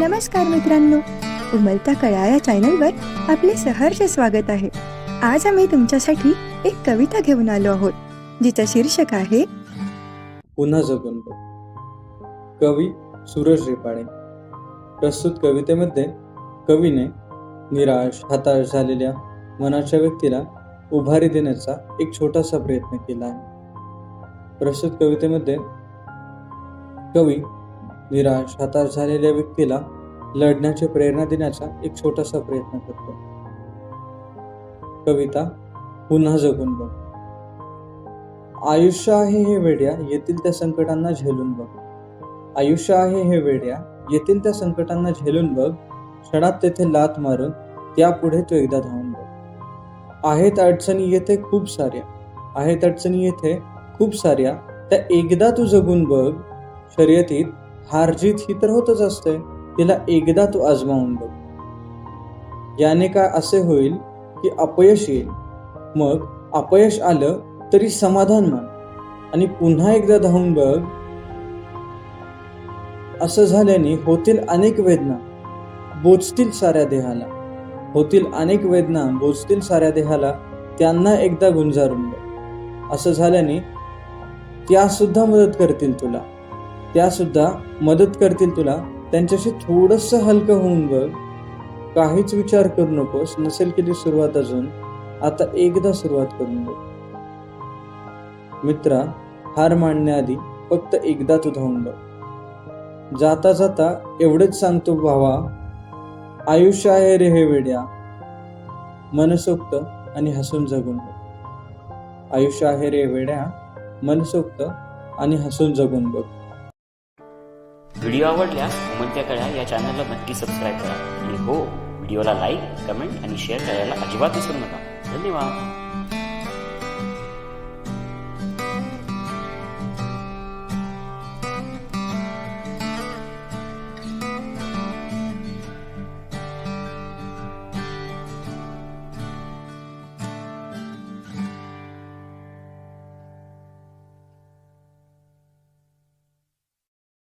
नमस्कार मित्रांनो. उमलता कळा या चॅनलवर आपले सहर्ष स्वागत आहे. आज आम्ही तुमच्यासाठी एक कविता घेऊन आलो आहोत जिचं शीर्षक आहे पुन्हा जगून कवी सूरज रेपाळे. प्रस्तुत कवितेमध्ये कवीने निराश हताश झालेल्या मनाच्या व्यक्तीला उभारी देण्याचा एक छोटासा प्रयत्न केला आहे. प्रस्तुत कवितेमध्ये कवी निराश हताश झालेल्या व्यक्तीला लढण्याची प्रेरणा देण्याचा एक छोटासा प्रयत्न करतो. कविता पुन्हा जगून बघ. आयुष्य आहे हे वेड्या येतील त्या संकटांना झेलून बघ. आयुष्य आहे हे वेड्या येतील त्या संकटांना झेलून बघ. क्षणात तेथे लात मारून त्यापुढे तू एकदा धावून बघ. आहेत अडचणी येथे खूप साऱ्या आहेत अडचणी येथे खूप साऱ्या त्या एकदा तू जगून बघ. शर्यतीत हारजीत ही तर होतच असते. तिला एकदा तू आजमावून बघ. याने काय असे होईल की अपयश येईल. मग अपयश आलं तरी समाधान मान आणि पुन्हा एकदा धावून बघ. असं झाल्याने होतील अनेक वेदना. बोचतील साऱ्या देहाला. होतील अनेक वेदना बोचतील साऱ्या देहाला. त्यांना एकदा गुंजारून बघ. असं झाल्याने त्यासुद्धा मदत करतील तुला. त्यासुद्धा मदत करतील तुला. त्यांच्याशी थोडंसं हलकं होऊन बघ. काहीच विचार करू नकोस. नसेल केली सुरुवात अजून आता एकदा सुरुवात करून बघ. मित्रा हार मांडण्याआधी फक्त एकदा तू धावून बघ. जाता जाता एवढंच सांगतो भावा आयुष्य आहे रे हे वेड्या. मनसोक्त आणि हसून जगून बघ. आयुष्य आहे रे वेड्या मनसोक्त आणि हसून जगून बघ. व्हिडिओ आवडल्यास उमलत्या कळ्या या चॅनलला नक्की सबस्क्राईब करा. आणि हो व्हिडिओला लाईक कमेंट आणि शेअर करायला अजिबात विसरू नका. धन्यवाद.